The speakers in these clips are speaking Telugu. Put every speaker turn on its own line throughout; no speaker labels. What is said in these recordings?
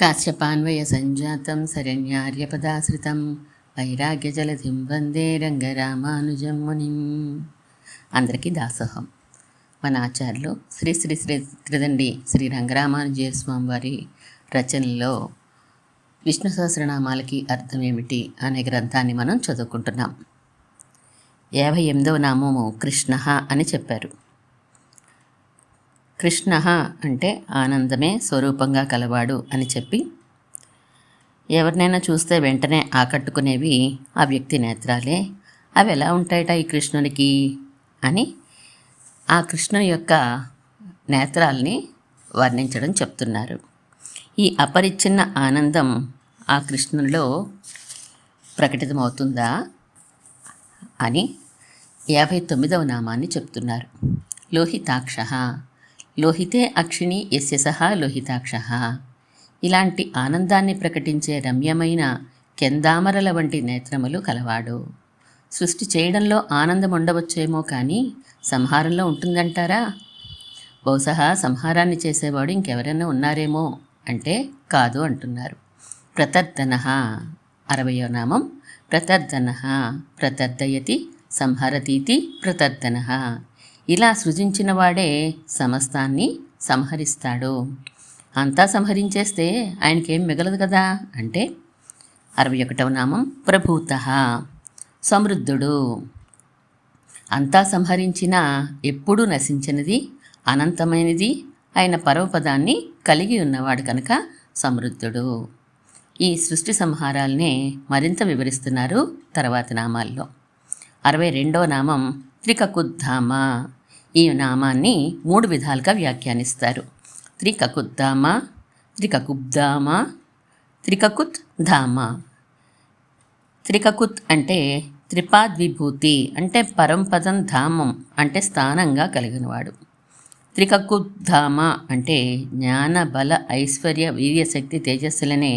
కాశ్యపాన్వయ సంజాతం శరణ్యార్యపదాశ్రితం వైరాగ్యజలధిం వందే రంగరామానుజం మునిం అందరికీ దాసోహం। మన ఆచార్యులు శ్రీ శ్రీ శ్రీ త్రిదండి శ్రీ రంగరామానుజయ స్వామి వారి రచనలో విష్ణు సహస్రనామాలకి అర్థం ఏమిటి అనే గ్రంథాన్ని మనం చదువుకుంటున్నాం. యాభై ఎనిమిదవ నామము కృష్ణ అని చెప్పారు. కృష్ణ అంటే ఆనందమే స్వరూపంగా కలవాడు అని చెప్పి ఎవరినైనా చూస్తే వెంటనే ఆకట్టుకునేవి ఆ వ్యక్తి నేత్రాలే. అవి ఎలా ఉంటాయట ఈ కృష్ణునికి? అని ఆ కృష్ణుని యొక్క నేత్రాల్ని వర్ణించడం చెప్తున్నారు. ఈ అపరిచ్ఛిన్న ఆనందం ఆ కృష్ణునిలో ప్రకటితమవుతుందా అని యాభై తొమ్మిదవ నామాన్ని చెప్తున్నారు. లోహితాక్ష లోహితే అక్షిణి ఎస్య సహా లోహితాక్ష ఇలాంటి ఆనందాన్ని ప్రకటించే రమ్యమైన కెందామరల వంటి నేత్రములు కలవాడు. సృష్టి చేయడంలో ఆనందం ఉండవచ్చేమో కానీ సంహారంలో ఉంటుందంటారా? బహుశా సంహారాన్ని చేసేవాడు ఇంకెవరైనా ఉన్నారేమో అంటే కాదు అంటున్నారు. ప్రతర్ధన. అరవయో నామం. ప్రతర్ధన. ప్రతర్దయతి సంహరతీతి. ప్రతర్ధన. ఇలా సృజించిన వాడే సమస్తాన్ని సంహరిస్తాడు. అంతా సంహరించేస్తే ఆయనకేం మిగలదు కదా? అంటే అరవై ఒకటవ నామం ప్రభూత సమృద్ధుడు. అంతా సంహరించిన ఎప్పుడూ నశించినది అనంతమైనది ఆయన పరమపదాన్ని కలిగి ఉన్నవాడు కనుక సమృద్ధుడు. ఈ సృష్టి సంహారాలనే మరింత వివరిస్తున్నారు తర్వాతి నామాల్లో. అరవై రెండవ నామం త్రికకుద్ధామ. ఈ నామాన్ని మూడు విధాలుగా వ్యాఖ్యానిస్తారు. త్రికకుద్ధామ త్రికకుబ్ధామ త్రికకుత్ ధామ త్రికకుత్ అంటే త్రిపాద్విభూతి అంటే పరంపదం ధామం అంటే స్థానంగా కలిగినవాడు. త్రికకుద్ధామ అంటే జ్ఞాన బల ఐశ్వర్య వీర్యశక్తి తేజస్సులనే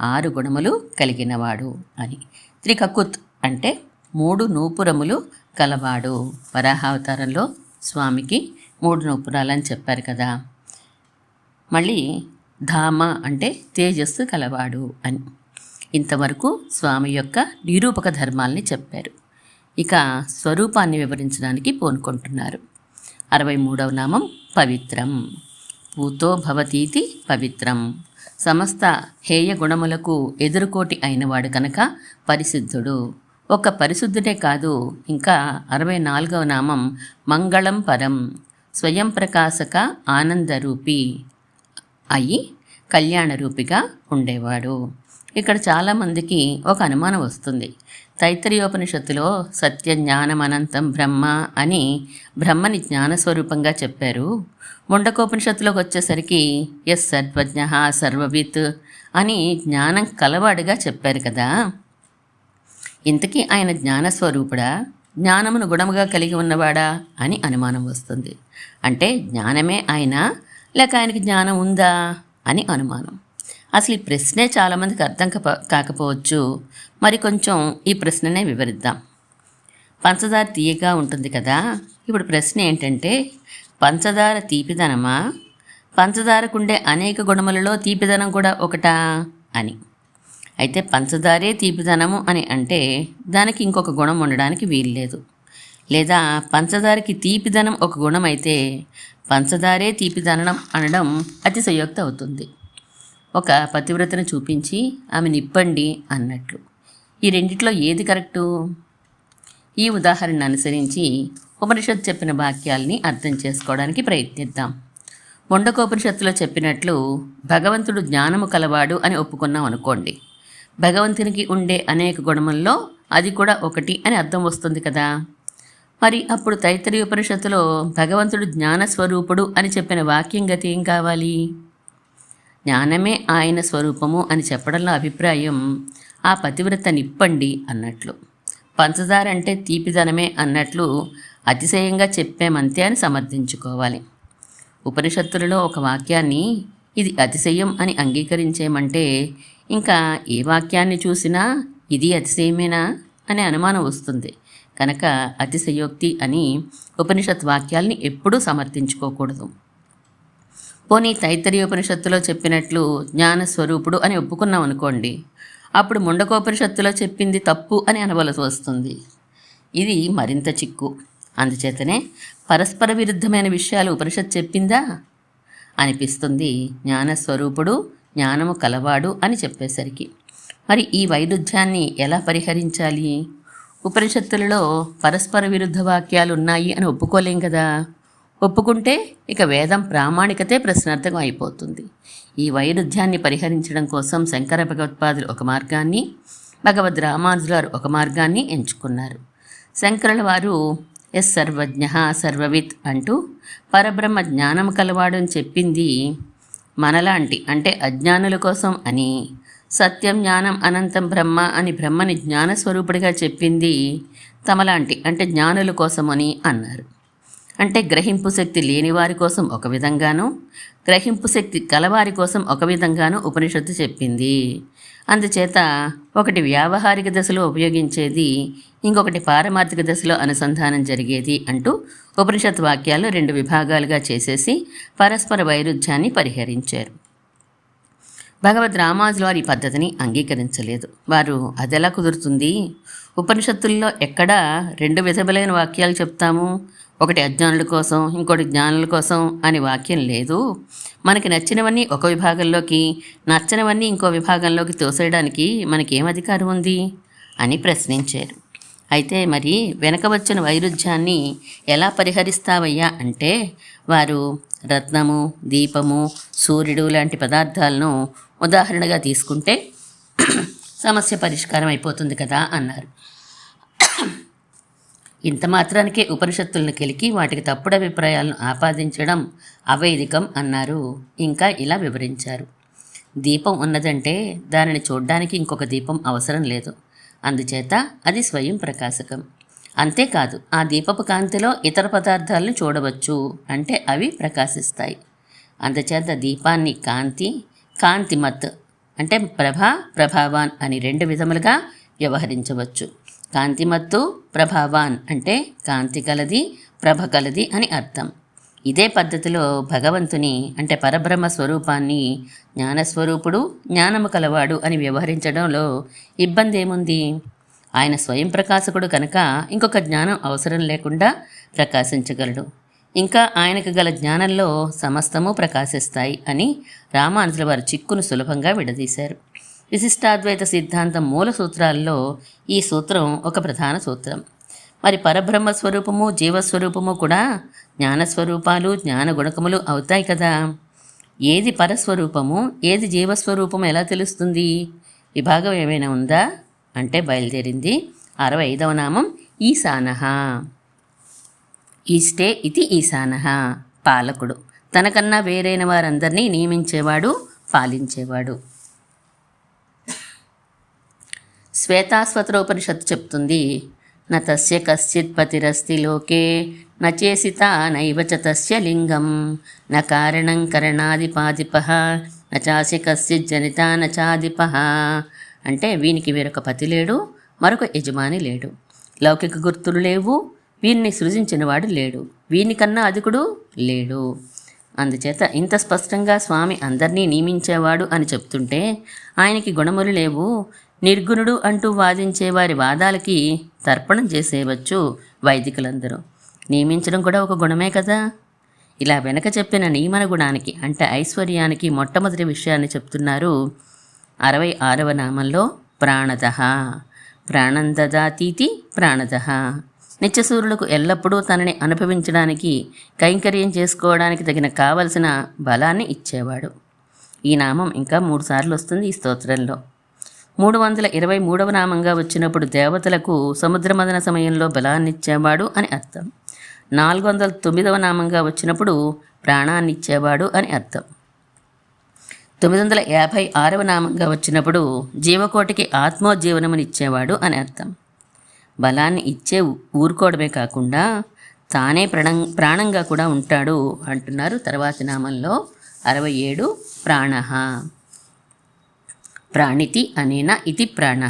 ఆరు గుణములు కలిగినవాడు అని. త్రికకుత్ అంటే మూడు నూపురములు కలవాడు. వరాహావతారంలో స్వామికి మూడు నూపురాలని చెప్పారు కదా. మళ్ళీ ధామ అంటే తేజస్సు కలవాడు అని. ఇంతవరకు స్వామి యొక్క నిరూపక ధర్మాల్ని చెప్పారు. ఇక స్వరూపాన్ని వివరించడానికి పూనుకుంటున్నారు. అరవై మూడవ నామం పవిత్రం. పూతో భవతీతి పవిత్రం. సమస్త హేయ గుణములకు ఎదురుకోటి అయినవాడు కనుక పరిశుద్ధుడు. ఒక పరిశుద్ధుడే కాదు. ఇంకా అరవై నాలుగవ నామం మంగళం పరం. స్వయం ప్రకాశక ఆనందరూపి అయి కళ్యాణరూపిగా ఉండేవాడు. ఇక్కడ చాలామందికి ఒక అనుమానం వస్తుంది. తైత్తరీయోపనిషత్తులో సత్య జ్ఞానం అనంతం బ్రహ్మ అని బ్రహ్మని జ్ఞానస్వరూపంగా చెప్పారు. ముండకోపనిషత్తులోకి వచ్చేసరికి ఎస్ సర్వజ్ఞ సర్వవిత్ అని జ్ఞానం కలవాడుగా చెప్పారు కదా. ఇంతకీ ఆయన జ్ఞానస్వరూపుడా? జ్ఞానమును గుణముగా కలిగి ఉన్నవాడా? అని అనుమానం వస్తుంది. అంటే జ్ఞానమే ఆయన లేక ఆయనకి జ్ఞానం ఉందా? అని అనుమానం. అసలు ఈ ప్రశ్నే చాలామందికి అర్థం కాకపోవచ్చు. మరి కొంచెం ఈ ప్రశ్ననే వివరిద్దాం. పంచదార తీయగా ఉంటుంది కదా? ఇప్పుడు ప్రశ్న ఏంటంటే పంచదార తీపిదనమా? పంచదారకుండే అనేక గుణములలో తీపిదనం కూడా ఒకటా? అని. అయితే పంచదారే తీపిదనము అని అంటే దానికి ఇంకొక గుణం ఉండడానికి వీల్లేదు. లేదా పంచదారకి తీపిదనం ఒక గుణం అయితే పంచదారే తీపిదనం అనడం అతిశయోక్తి అవుతుంది. ఒక పతివ్రతను చూపించి ఆమె నిప్పండి అన్నట్లు. ఈ రెండిట్లో ఏది కరెక్టు? ఈ ఉదాహరణ అనుసరించి ఉపనిషత్ చెప్పిన వాక్యాల్ని అర్థం చేసుకోవడానికి ప్రయత్నిద్దాం. ముండకోపనిషత్తులో చెప్పినట్లు భగవంతుడు జ్ఞానము కలవాడు అని ఒప్పుకున్నాం అనుకోండి. భగవంతునికి ఉండే అనేక గుణముల్లో అది కూడా ఒకటి అని అర్థం వస్తుంది కదా. మరి అప్పుడు తైతరి ఉపనిషత్తులో భగవంతుడు జ్ఞానస్వరూపుడు అని చెప్పిన వాక్యం గతి ఏం కావాలి? జ్ఞానమే ఆయన స్వరూపము అని చెప్పడంలో అభిప్రాయం ఆ పతివ్రత నిప్పండి అన్నట్లు. పంచదార అంటే తీపిదనమే అన్నట్లు అతిశయంగా చెప్పామంతే అని సమర్థించుకోవాలి. ఉపనిషత్తులలో ఒక వాక్యాన్ని ఇది అతిశయం అని అంగీకరించేమంటే ఇంకా ఏ వాక్యాన్ని చూసినా ఇది అతిశయమేనా అనే అనుమానం వస్తుంది. కనుక అతిశయోక్తి అని ఉపనిషత్ వాక్యాల్ని ఎప్పుడూ సమర్థించుకోకూడదు. పోనీ తైత్తరీయోపనిషత్తులో చెప్పినట్లు జ్ఞానస్వరూపుడు అని ఒప్పుకున్నాం అనుకోండి. అప్పుడు ముండకోపనిషత్తులో చెప్పింది తప్పు అని అనవలసి వస్తుంది. ఇది మరింత చిక్కు. అందుచేతనే పరస్పర విరుద్ధమైన విషయాలు ఉపనిషత్ చెప్పిందా? అనిపిస్తుంది జ్ఞానస్వరూపుడు జ్ఞానము కలవాడు అని చెప్పేసరికి. మరి ఈ వైరుధ్యాన్ని ఎలా పరిహరించాలి? ఉపనిషత్తులలో పరస్పర విరుద్ధ వాక్యాలు ఉన్నాయి అని ఒప్పుకోలేం కదా? ఒప్పుకుంటే ఇక వేదం ప్రామాణికతే ప్రశ్నార్థకం అయిపోతుంది. ఈ వైరుధ్యాన్ని పరిహరించడం కోసం శంకర భగవత్పాదులు ఒక మార్గాన్ని భగవద్ రామానుజులారు ఒక మార్గాన్ని ఎంచుకున్నారు. శంకరుల వారు ఎస్ సర్వజ్ఞ సర్వవిత్ అంటూ పరబ్రహ్మ జ్ఞానం కలవాడు అని చెప్పింది మనలాంటి అంటే అజ్ఞానుల కోసం అని సత్యం జ్ఞానం అనంతం బ్రహ్మ అని బ్రహ్మని జ్ఞానస్వరూపుడిగా చెప్పింది తమలాంటి అంటే జ్ఞానుల కోసమని అన్నారు. అంటే గ్రహింపు శక్తి లేని వారి కోసం ఒక విధంగాను గ్రహింపు శక్తి కలవారి కోసం ఒక విధంగాను ఉపనిషత్తు చెప్పింది. అందుచేత ఒకటి వ్యావహారిక దశలో ఉపయోగించేది ఇంకొకటి పారమార్థిక దశలో అనుసంధానం జరిగేది అంటూ ఉపనిషత్ వాక్యాలు రెండు విభాగాలుగా చేసేసి పరస్పర వైరుధ్యాన్ని పరిహరించారు. భగవద్ రామాజులు వారి పద్ధతిని అంగీకరించలేదు. వారు అదెలా కుదురుతుంది? ఉపనిషత్తుల్లో ఎక్కడా రెండు విధములైన వాక్యాలు చెప్తాము? ఒకటి అజ్ఞానుల కోసం ఇంకోటి జ్ఞానుల కోసం అని వాక్యం లేదు. మనకి నచ్చినవన్నీ ఒక విభాగంలోకి నచ్చనివన్నీ ఇంకో విభాగంలోకి తోసేయడానికి మనకి ఏం అధికారం ఉంది? అని ప్రశ్నించారు. అయితే మరి వెనక వచ్చిన వైరుధ్యాన్ని ఎలా పరిహరిస్తావయ్యా అంటే వారు రత్నము దీపము సూర్యుడు లాంటి పదార్థాలను ఉదాహరణగా తీసుకుంటే సమస్య పరిష్కారం అయిపోతుంది కదా అన్నారు. ఇంత మాత్రానికే ఉపనిషత్తులను కెలికి వాటికి తప్పుడు అభిప్రాయాలను ఆపాదించడం అవైదికం అన్నారు. ఇంకా ఇలా వివరించారు. దీపం ఉన్నదంటే దానిని చూడ్డానికి ఇంకొక దీపం అవసరం లేదు. అందుచేత అది స్వయం ప్రకాశకం. అంతేకాదు ఆ దీపపు కాంతిలో ఇతర పదార్థాలను చూడవచ్చు అంటే అవి ప్రకాశిస్తాయి. అందుచేత దీపాన్ని కాంతి కాంతిమత్ అంటే ప్రభ ప్రభావాన్ అని రెండు విధములుగా వ్యవహరించవచ్చు. కాంతిమత్తు ప్రభావాన్ అంటే కాంతి కలది ప్రభ కలది అని అర్థం. ఇదే పద్ధతిలో భగవంతుని అంటే పరబ్రహ్మ స్వరూపాన్ని జ్ఞానస్వరూపుడు జ్ఞానము కలవాడు అని వ్యవహరించడంలో ఇబ్బంది ఏముంది ఆయన స్వయం ప్రకాశకుడు కనుక ఇంకొక జ్ఞానం అవసరం లేకుండా ప్రకాశించగలడు. ఇంకా ఆయనకు గల జ్ఞానంలో సమస్తము ప్రకాశిస్తాయి అని రామానుజుల వారు చిక్కును సులభంగా విడదీశారు. విశిష్టాద్వైత సిద్ధాంతం మూల సూత్రాల్లో ఈ సూత్రం ఒక ప్రధాన సూత్రం. మరి పరబ్రహ్మ స్వరూపము జీవస్వరూపము కూడా జ్ఞానస్వరూపాలు జ్ఞాన గుణకములు అవుతాయి కదా. ఏది పరస్వరూపము ఏది జీవస్వరూపము ఎలా తెలుస్తుంది? విభాగం ఏమైనా ఉందా? అంటే బయలుదేరింది అరవై ఐదవ నామం ఈశానహ. ఈస్టే ఇది ఈశానహ పాలకుడు. తనకన్నా వేరైన వారందరినీ నియమించేవాడు పాలించేవాడు. శ్వేతాస్వతరోపనిషత్తు చెప్తుంది. న తస్య కశ్చిత్ పతిరస్తి లోకే నచేసిత నైవ చ తస్య లింగం. న కారణం కరణాదిపాదిప న కశ్చిత్ జనిత న అంటే వీనికి వేరొక పతి లేడు మరొక యజమాని లేడు. లౌకిక గుర్తులు లేవు వీరిని సృజించినవాడు లేడు. వీనికన్నా అధికుడు లేడు. అందుచేత ఇంత స్పష్టంగా స్వామి అందరినీ నియమించేవాడు అని చెప్తుంటే ఆయనకి గుణములు లేవు. నిర్గుణుడు అంటూ వాదించే వారి వాదాలకి తర్పణం చేసేయవచ్చు వైదికులందరూ. నియమించడం కూడా ఒక గుణమే కదా? ఇలా వెనక చెప్పిన నియమన గుణానికి అంటే ఐశ్వర్యానికి మొట్టమొదటి విషయాన్ని చెప్తున్నారు అరవై ఆరవ నామంలో ప్రాణద ప్రాణందదాతీతి ప్రాణద నిత్యసూరులకు ఎల్లప్పుడూ తనని అనుభవించడానికి కైంకర్యం చేసుకోవడానికి తగిన కావలసిన బలాన్ని ఇచ్చేవాడు. ఈ నామం ఇంకా మూడుసార్లు వస్తుంది ఈ స్తోత్రంలో. మూడు వందల ఇరవై మూడవ నామంగా వచ్చినప్పుడు దేవతలకు సముద్రమదన సమయంలో బలాన్నిచ్చేవాడు అని అర్థం. నాలుగు వందల తొమ్మిదవ నామంగా వచ్చినప్పుడు ప్రాణాన్నిచ్చేవాడు అని అర్థం. తొమ్మిది వందల యాభై ఆరవ నామంగా వచ్చినప్పుడు జీవకోటికి ఆత్మోజ్జీవనమునిచ్చేవాడు అని అర్థం. బలాన్ని ఇచ్చే ఊరుకోవడమే కాకుండా తానే ప్రణం ప్రాణంగా కూడా ఉంటాడు అంటున్నారు తర్వాతి నామంలో అరవై ఏడు ప్రాణ. ప్రాణితి అనేన ఇది ప్రాణ.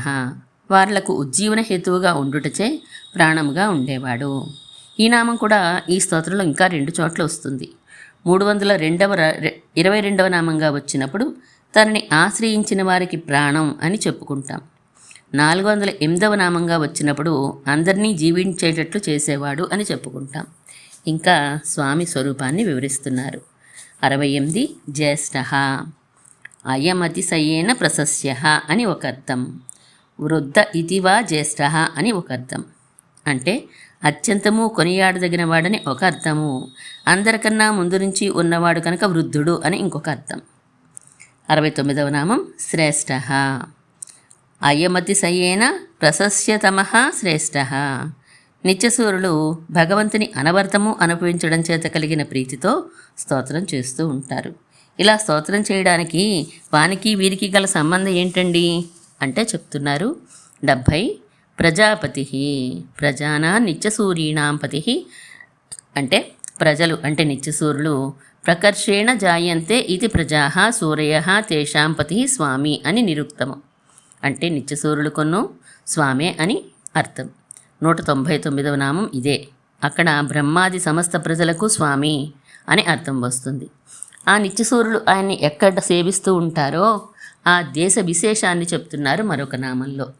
వార్లకు ఉజ్జీవన హేతువుగా ఉండుటచే ప్రాణముగా ఉండేవాడు. ఈ నామం కూడా ఈ స్తోత్రంలో ఇంకా రెండు చోట్ల వస్తుంది. మూడు వందల రెండవ ఇరవై రెండవ నామంగా వచ్చినప్పుడు తనని ఆశ్రయించిన వారికి ప్రాణం అని చెప్పుకుంటాం. నాలుగు వందల ఎనిమిదవ నామంగా వచ్చినప్పుడు అందరినీ జీవించేటట్లు చేసేవాడు అని చెప్పుకుంటాం. ఇంకా స్వామి స్వరూపాన్ని వివరిస్తున్నారు. అరవై ఎనిమిది జ్యేష్ఠ అయమతిశయేన ప్రశస్య అని ఒక అర్థం. వృద్ధ ఇతివా జ్యేష్ఠ అని ఒక అర్థం. అంటే అత్యంతము కొనియాడదగిన వాడని ఒక అర్థము. అందరికన్నా ముందు నుంచి ఉన్నవాడు కనుక వృద్ధుడు అని ఇంకొక అర్థం. అరవై తొమ్మిదవ నామం శ్రేష్ఠ. అయమతిశయేన ప్రశస్యతమ శ్రేష్ఠ నిత్యసూరులు భగవంతుని అనవర్తము అనుభవించడం చేత కలిగిన ప్రీతితో స్తోత్రం చేస్తూ ఉంటారు. ఇలా స్తోత్రం చేయడానికి వానికి వీరికి గల సంబంధం ఏంటండి? అంటే చెప్తున్నారు. డెబ్భై ప్రజాపతి ప్రజానా నిత్యసూరీణాం పతి అంటే ప్రజలు అంటే నిత్యసూరులు ప్రకర్షేణ జాయంతే ఇది ప్రజా సూర్య తేషాం పతి స్వామి అని నిరుక్తము. అంటే నిత్యసూరులు కొన్ను స్వామే అని అర్థం. నూట తొంభై తొమ్మిదవ నామం ఇదే. అక్కడ బ్రహ్మాది సమస్త ప్రజలకు స్వామి అని అర్థం వస్తుంది. ఆ నిత్యసూరులు ఆయన్ని ఎక్కడ సేవిస్తూ ఉంటారో ఆ దేశ విశేషాన్ని చెప్తున్నారు మరొక నామంలో.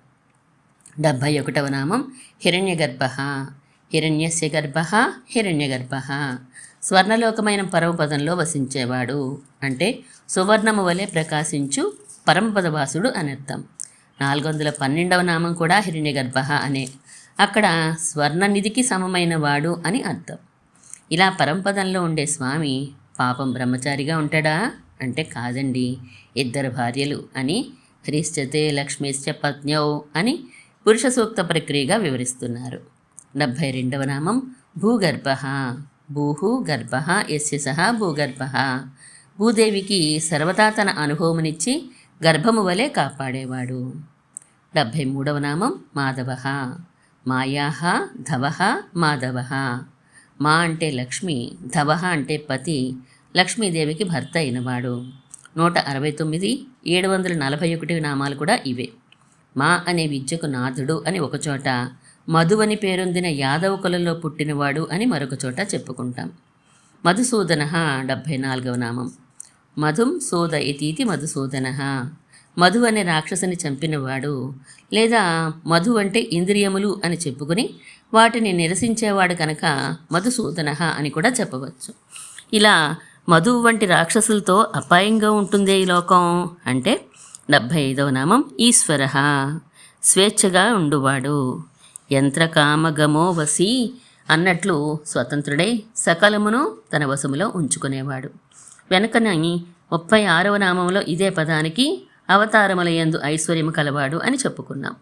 డెబ్భై ఒకటవ నామం హిరణ్యగర్భ. హిరణ్యస్య గర్భ హిరణ్యగర్భ. స్వర్ణలోకమైన పరమపదంలో వసించేవాడు. అంటే సువర్ణము వలె ప్రకాశించు పరమపదవాసుడు అని అర్థం. నాలుగు వందల పన్నెండవ నామం కూడా హిరణ్యగర్భ అనే. అక్కడ స్వర్ణనిధికి సమమైన వాడు అని అర్థం. ఇలా పరంపదంలో ఉండే స్వామి పాపం బ్రహ్మచారిగా ఉంటాడా? అంటే కాదండి ఇద్దరు భార్యలు అని హ్రీశ్చతే లక్ష్మీశ్చ పత్న్యౌ అని పురుష సూక్త ప్రక్రియగా వివరిస్తున్నారు. డెబ్భై రెండవ నామం భూగర్భ. భూహు గర్భ ఎస్య సహా భూగర్భ. భూదేవికి సర్వదా తన అనుభవమునిచ్చి గర్భము వలె కాపాడేవాడు. డెబ్భై మూడవ నామం మాధవ. మాయా ధవ మాధవ. మా అంటే లక్ష్మి ధవ అంటే పతి లక్ష్మీదేవికి భర్త అయినవాడు. నూట అరవై తొమ్మిది ఏడు వందల నలభై ఒకటి నామాలు కూడా ఇవే. మా అనే విద్యకు నాథుడు అని ఒకచోట మధు అని పేరొందిన యాదవ కులంలో పుట్టినవాడు అని మరొక చోట చెప్పుకుంటాం. మధుసూదన డెబ్భై నాలుగవ నామం. మధుం సోద ఇతీతి మధుసూదన. మధు అనే రాక్షసుని చంపినవాడు లేదా మధు అంటే ఇంద్రియములు అని చెప్పుకుని వాటిని నిరసించేవాడు కనుక మధుసూదన అని కూడా చెప్పవచ్చు. ఇలా మధు వంటి రాక్షసులతో అపాయంగా ఉంటుందే ఈ లోకం? అంటే డెబ్భై ఐదవ నామం ఈశ్వర. స్వేచ్ఛగా ఉండువాడు. యంత్రకామగమో వసి అన్నట్లు స్వతంత్రుడై సకలమును తన వశములో ఉంచుకునేవాడు. వెనకని ముప్పై ఆరవ నామంలో ఇదే పదానికి అవతారములయందు ఐశ్వర్యము కలవాడు అని చెప్పుకున్నాం.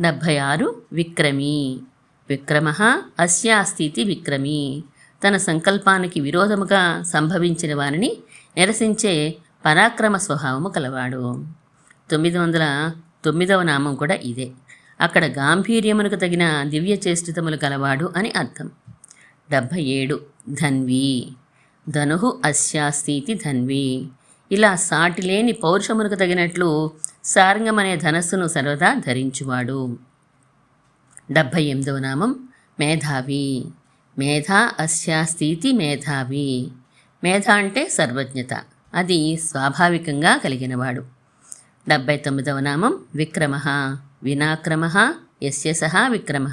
డెబ్భై ఆరు విక్రమి. విక్రమ అస్యాస్థితి విక్రమి. తన సంకల్పానికి విరోధముగా సంభవించిన వారిని నిరసించే పరాక్రమ స్వభావము కలవాడు. తొమ్మిది వందల తొమ్మిదవ నామం కూడా ఇదే. అక్కడ గాంభీర్యమునకు తగిన దివ్య చేష్టితములు కలవాడు అని అర్థం. డెబ్భై ఏడు ధన్వి. ధను అస్యాస్థితి ధన్వి. ఇలా సాటిలేని పౌరుషమునకు తగినట్లు సారంగమనే ధనస్సును సర్వదా ధరించువాడు. డెబ్భై ఎనిమిదవ నామం మేధావి. మేధా అస్యాస్థితి మేధావి. మేధ అంటే సర్వజ్ఞత. అది స్వాభావికంగా కలిగినవాడు. డెబ్భై తొమ్మిదవ నామం విక్రమ. వినాక్రమ యస్య సహా విక్రమ.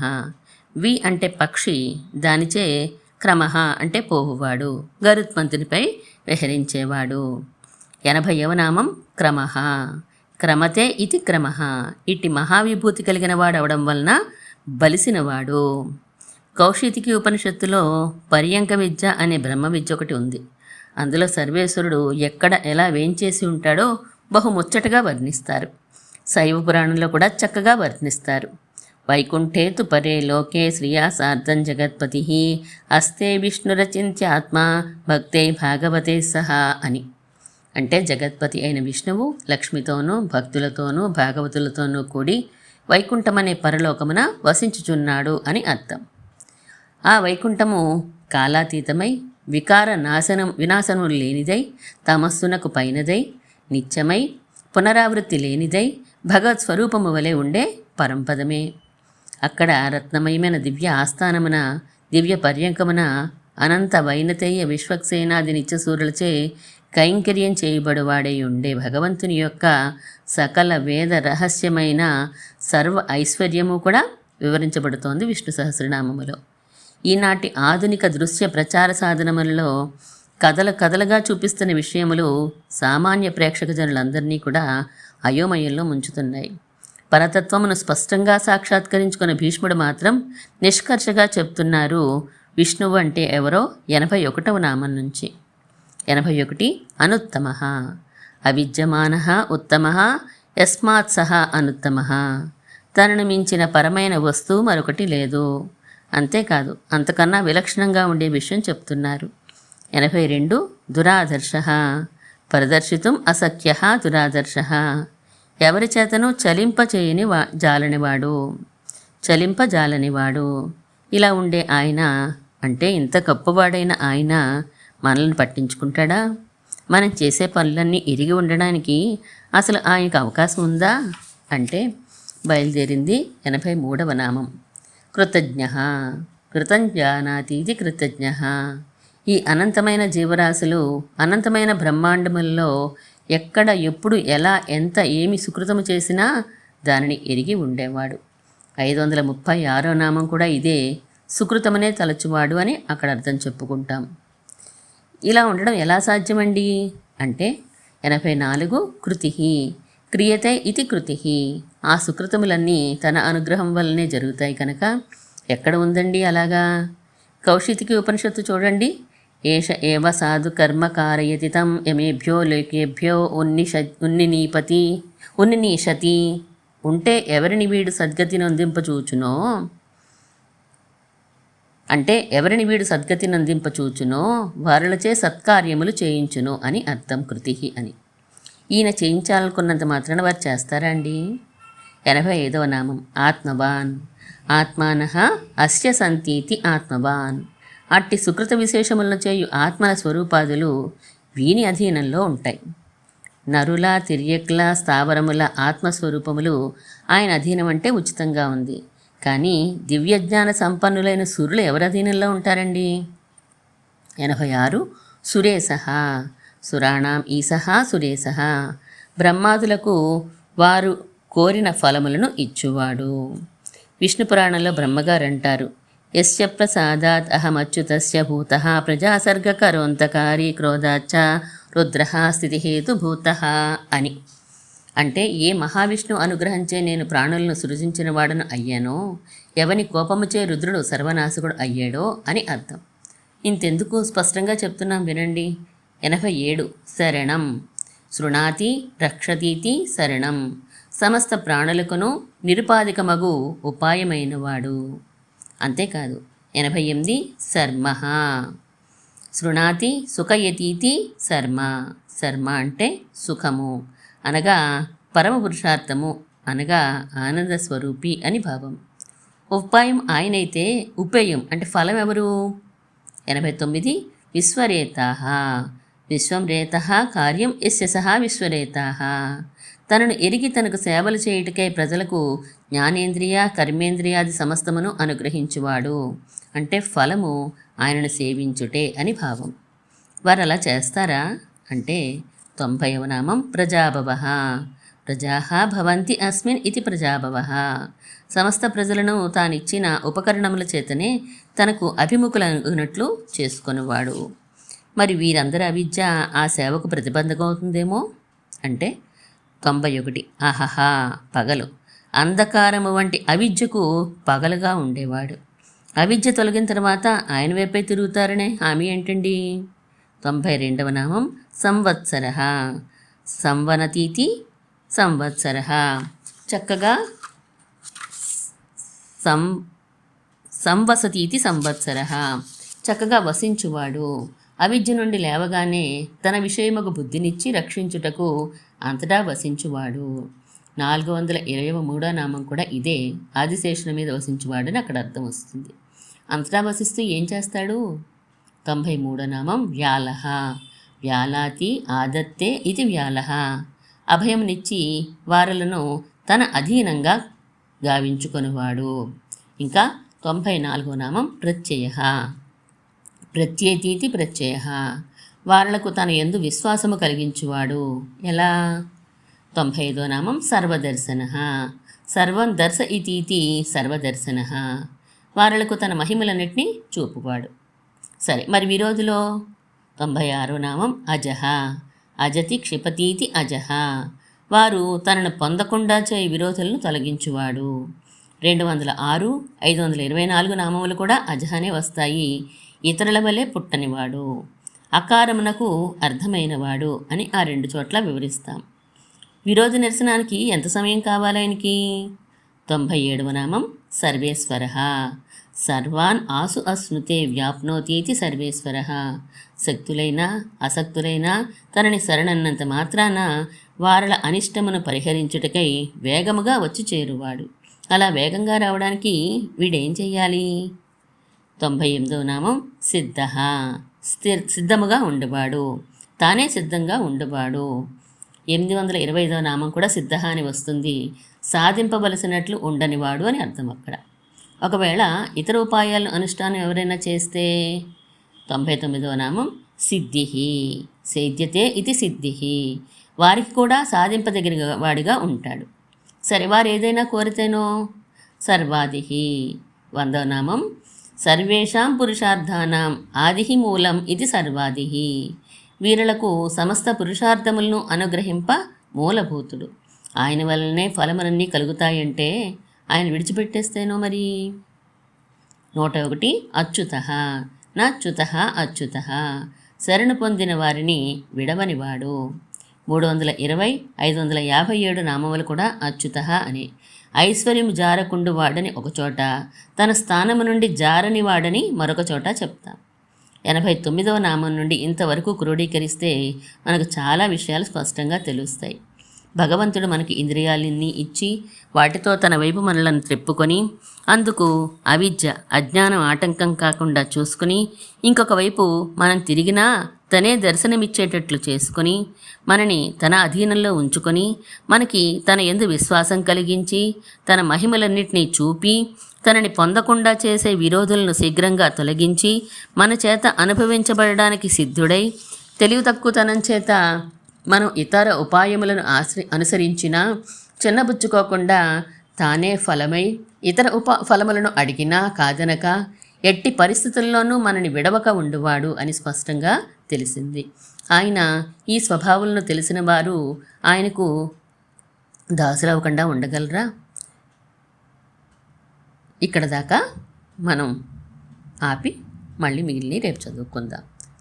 వి అంటే పక్షి దానిచే క్రమ అంటే పోవువాడు. గరుత్మంతునిపై విహరించేవాడు. ఎనభైవ నామం క్రమ. క్రమతే ఇది క్రమ. ఇట్టి మహావిభూతి కలిగిన వాడవడం వలన బలిసినవాడు. కౌశితికి ఉపనిషత్తులో పర్యంక విద్య అనే బ్రహ్మ విద్య ఒకటి ఉంది. అందులో సర్వేశ్వరుడు ఎక్కడ ఎలా వేంచేసి ఉంటాడో బహుముచ్చటగా వర్ణిస్తారు. శైవ పురాణంలో కూడా చక్కగా వర్ణిస్తారు. వైకుంఠేతు పరే లోకే శ్రియా సార్థం జగత్పతి. అస్తే విష్ణురచింత్యాత్మ భక్తే భాగవతే సహా అని. అంటే జగత్పతి అయిన విష్ణువు లక్ష్మితోనూ భక్తులతోనూ భాగవతులతోనూ కూడి వైకుంఠమనే పరలోకమున వసించుచున్నాడు అని అర్థం. ఆ వైకుంఠము కాలాతీతమై వికార నాశనం వినాశనం లేనిదై తమస్సునకు పైనదై నిత్యమై పునరావృత్తి లేనిదై భగవత్ స్వరూపము వలె ఉండే పరంపదమే. అక్కడ రత్నమయమైన దివ్య ఆస్థానమున దివ్య పర్యంకమున అనంత వైనతేయ విశ్వక్సేనాది నిత్యసూరులచే కైంకర్యం చేయబడువాడై ఉండే భగవంతుని యొక్క సకల వేద రహస్యమైన సర్వ ఐశ్వర్యము కూడా వివరించబడుతోంది విష్ణు సహస్రనామములో. ఈనాటి ఆధునిక దృశ్య ప్రచార సాధనములలో కథల కథలుగా చూపిస్తున్న విషయములు సామాన్య ప్రేక్షక జనులందరినీ కూడా అయోమయంలో ముంచుతున్నాయి. పరతత్వమును స్పష్టంగా సాక్షాత్కరించుకున్న భీష్ముడు మాత్రం నిష్కర్షగా చెప్తున్నారు విష్ణువు అంటే ఎవరో? ఎనభై ఒకటవ నామం నుంచి. ఎనభై ఒకటి అనుత్తమ. అవిద్యమాన ఉత్తమ యస్మాత్ సహ అనుత్తమ. తనను మించిన పరమైన వస్తువు మరొకటి లేదు. అంతేకాదు అంతకన్నా విలక్షణంగా ఉండే విషయం చెప్తున్నారు. ఎనభై రెండు దురాదర్శ. ప్రదర్శితం అసఖ్య దురాదర్శ. ఎవరి చేతను చలింపచేయని వా జాలనివాడు. చలింపజాలనివాడు. ఇలా ఉండే ఆయన అంటే ఇంత గొప్పవాడైన ఆయన మనల్ని పట్టించుకుంటాడా? మనం చేసే పనులన్నీ ఇరిగి ఉండడానికి అసలు ఆయనకు అవకాశం ఉందా? అంటే బయలుదేరింది ఎనభై మూడవ నామం. కృతజ్ఞ. కృతజ్ఞానాతీతి కృతజ్ఞ. ఈ అనంతమైన జీవరాశులు అనంతమైన బ్రహ్మాండములలో ఎక్కడ ఎప్పుడు ఎలా ఎంత ఏమి సుకృతము చేసినా దానిని ఎరిగి ఉండేవాడు. ఐదు వందల ముప్పై ఆరో నామం కూడా ఇదే. సుకృతమనే తలచువాడు అని అక్కడ అర్థం చెప్పుకుంటాం. ఇలా ఉండడం ఎలా సాధ్యమండి? అంటే ఎనభై నాలుగు కృతి క్రియతే ఇది కృతి ఆ సుకృతములన్నీ తన అనుగ్రహం వల్లనే జరుగుతాయి కనుక ఎక్కడ ఉందండి అలాగా? కౌశితికి ఉపనిషత్తు చూడండి. ఏష ఏవ సాధు కర్మ కారయతి తం యమేభ్యో లేకేభ్యో ఉన్నిష ఉన్నినీపతి ఉన్నినీషతి. ఉంటే ఎవరిని వీడు సద్గతిని అందింపచూచునో అంటే ఎవరిని వీడు సద్గతిని అందింపచూచునో వారులచే సత్కార్యములు చేయించును అని అర్థం కృతి అని. ఈయన చేయించాలనుకున్నంత మాత్రాన వారు చేస్తారా అండి ఎనభై ఐదవ నామం. ఆత్మవాన్. ఆత్మాన అస్య సంతీతి ఆత్మవాన్. అట్టి సుకృత విశేషములను చేయు ఆత్మల స్వరూపాదులు వీని అధీనంలో ఉంటాయి. నరుల తిర్యక్ల స్థావరముల ఆత్మస్వరూపములు ఆయన అధీనం అంటే ఉచితంగా ఉంది. కానీ దివ్యజ్ఞాన సంపన్నులైన సురులు ఎవరధీనంలో ఉంటారండి? ఎనభై ఆరు సురేశ. సురాణం ఈసహా సురేశ. బ్రహ్మాదులకు వారు కోరిన ఫలములను ఇచ్చువాడు. విష్ణు పురాణంలో బ్రహ్మగారు అంటారు యస్య ప్రసాదాత్ అహమచ్యుతస్య భూత ప్రజాసర్గకరోంతకారి క్రోధాచ రుద్ర స్థితిహేతుభూత అని. అంటే ఏ మహావిష్ణు అనుగ్రహించే నేను ప్రాణులను సృజించిన వాడను అయ్యానో? ఎవని కోపముచే రుద్రుడు సర్వనాశకుడు అయ్యాడో? అని అర్థం. ఇంతెందుకు స్పష్టంగా చెప్తున్నాం వినండి. ఎనభై ఏడు. శరణం. శృణాతి రక్షతీతి శరణం. సమస్త ప్రాణులకును నిరుపాధికమగు ఉపాయమైనవాడు. అంతేకాదు ఎనభై ఎనిమిది. శర్మ. శృణాతి సుఖయతీతి శర్మ. శర్మ అంటే సుఖము. అనగా పరమ పురుషార్థము అనగా ఆనంద స్వరూపి అని భావం. ఉపాయం ఆయనైతే ఉపేయం. అంటే ఫలం ఎవరు ఎనభై తొమ్మిది. విశ్వరేత. విశ్వం రేత కార్యం ఎస్య సహా విశ్వరేత. తనను ఎరిగి తనకు సేవలు చేయుటకై ప్రజలకు జ్ఞానేంద్రియ కర్మేంద్రియాది సమస్తమును అనుగ్రహించువాడు. అంటే ఫలము ఆయనను సేవించుటే అని భావం. వారు అలా చేస్తారా? అంటే తొంభైవ నామం ప్రజాభవ ప్రజా భవంతి అస్మిన్ ఇది ప్రజాభవ సమస్త ప్రజలను తానిచ్చిన ఉపకరణముల చేతనే తనకు అభిముఖులనుకున్నట్లు చేసుకొనివాడు. మరి వీరందరి అవిద్య ఆ సేవకు ప్రతిబంధకం అవుతుందేమో అంటే తొంభై ఒకటి. ఆహహా! పగలు. అంధకారము వంటి అవిద్యకు పగలుగా ఉండేవాడు. అవిద్య తొలగిన తర్వాత ఆయన వైపే తిరుగుతారనే హామీ ఏంటండి? తొంభై రెండవ నామం సంవత్సర. సంవనతీతి సంవత్సర. చక్కగా సం సంవసతీతి సంవత్సర. చక్కగా వసించువాడు. అవిద్య నుండి లేవగానే తన విషయముకు బుద్ధినిచ్చి రక్షించుటకు అంతటా వసించువాడు. నాలుగు వందల ఇరవై మూడో నామం కూడా ఇదే ఆదిశేషుల మీద వసించువాడని అక్కడ అర్థం వస్తుంది. అంతటా వసిస్తూ ఏం చేస్తాడు? తొంభై మూడో నామం వ్యాలహ. వ్యాలాతి ఆదత్తే ఇది వ్యాలహ. అభయమునిచ్చి వారలను తన అధీనంగా గావించుకొనివాడు. ఇంకా తొంభై నాలుగో నామం ప్రత్యయ. ప్రత్యేతీతి ప్రత్యయ. వారలకు తన ఎందు విశ్వాసము కలిగించువాడు. ఎలా? తొంభై ఐదో నామం సర్వదర్శన. సర్వం దర్శ ఇతీతి సర్వదర్శన. వారలకు తన మహిమలన్నిటినీ చూపువాడు. సరే మరి విరోధిలో తొంభై ఆరో నామం అజహ. అజతి క్షిపతీతి అజహ. వారు తనను పొందకుండా చేయి విరోధులను తొలగించువాడు. రెండు వందల ఆరు ఐదు వందల ఇరవై నాలుగు నామములు కూడా అజహనే వస్తాయి. ఇతరుల వలె పుట్టనివాడు. అకారమునకు అర్థమైనవాడు అని ఆ రెండు చోట్ల వివరిస్తాం. విరోధ నిరసనానికి ఎంత సమయం కావాలి ఆయనకి? తొంభై ఏడవ నామం సర్వేశ్వర. సర్వాన్ ఆసు అశ్నుతే వ్యాప్నోతీతి సర్వేశ్వర. శక్తులైనా అసక్తులైనా తనని శరణన్నంత మాత్రాన వారల అనిష్టమును పరిహరించుటకై వేగముగా వచ్చి చేరువాడు. అలా వేగంగా రావడానికి వీడేం చెయ్యాలి? తొంభై ఎనిమిదవ నామం సిద్ధ. స్థిర్ సిద్ధముగా ఉండేవాడు. తానే సిద్ధంగా ఉండేవాడు. ఎనిమిది వందల ఇరవై ఐదవ నామం కూడా సిద్ధ అని వస్తుంది. సాధింపవలసినట్లు ఉండనివాడు అని అర్థం అక్కడ. ఒకవేళ ఇతర ఉపాయాలను అనుష్ఠానం ఎవరైనా చేస్తే? తొంభై తొమ్మిదవ నామం సిద్ధి. సేద్యతే ఇది సిద్ధి. వారికి కూడా సాధింపదగిన వాడిగా ఉంటాడు. సరే వారు ఏదైనా కోరితేనో? సర్వాది. వందవ నామం సర్వేషాం పురుషార్థానాం ఆది మూలం ఇది సర్వాది. వీరులకు సమస్త పురుషార్థములను అనుగ్రహింప మూలభూతుడు. ఆయన వల్లనే ఫలములన్నీ కలుగుతాయంటే ఆయన విడిచిపెట్టేస్తేనో మరి? నూట ఒకటి అచ్యుత నచ్యుత అచ్యుత. శరణు పొందిన వారిని విడవనివాడు మూడు వందల ఇరవై ఐదు వందల యాభై ఏడు నామములు కూడా అచ్యుత అని. ఐశ్వర్యం జారకుండు వాడని ఒకచోట తన స్థానము నుండి జారని వాడని మరొక చోట చెప్తాం. ఎనభై తొమ్మిదవ నామం నుండి ఇంతవరకు క్రోడీకరిస్తే మనకు చాలా విషయాలు స్పష్టంగా తెలుస్తాయి. భగవంతుడు మనకి ఇంద్రియాలన్నీ ఇచ్చి వాటితో తన వైపు మనలను త్రెప్పుకొని అందుకు అవిద్య అజ్ఞానం ఆటంకం కాకుండా చూసుకుని ఇంకొక వైపు మనం తిరిగినా తనే దర్శనమిచ్చేటట్లు చేసుకొని మనని తన అధీనంలో ఉంచుకొని మనకి తన ఎందు విశ్వాసం కలిగించి తన మహిమలన్నింటినీ చూపి తనని పొందకుండా చేసే విరోధులను శీఘ్రంగా తొలగించి మన చేత అనుభవించబడడానికి సిద్ధుడై తెలివి తక్కువతనం చేత మనం ఇతర ఉపాయములను ఆశ్ర అనుసరించినా చిన్నబుచ్చుకోకుండా తానే ఫలమై ఇతర ఉప ఫలములను అడిగినా కాదనక ఎట్టి పరిస్థితుల్లోనూ మనని విడవక ఉండువాడు అని స్పష్టంగా తెలిసింది. ఆయన ఈ స్వభావాలను తెలిసిన వారు ఆయనకు దాసులవ్వకుండా ఉండగలరా? ఇక్కడ దాకా మనం ఆపి మళ్ళీ మిగిలిన రేపు చదువుకుందాం.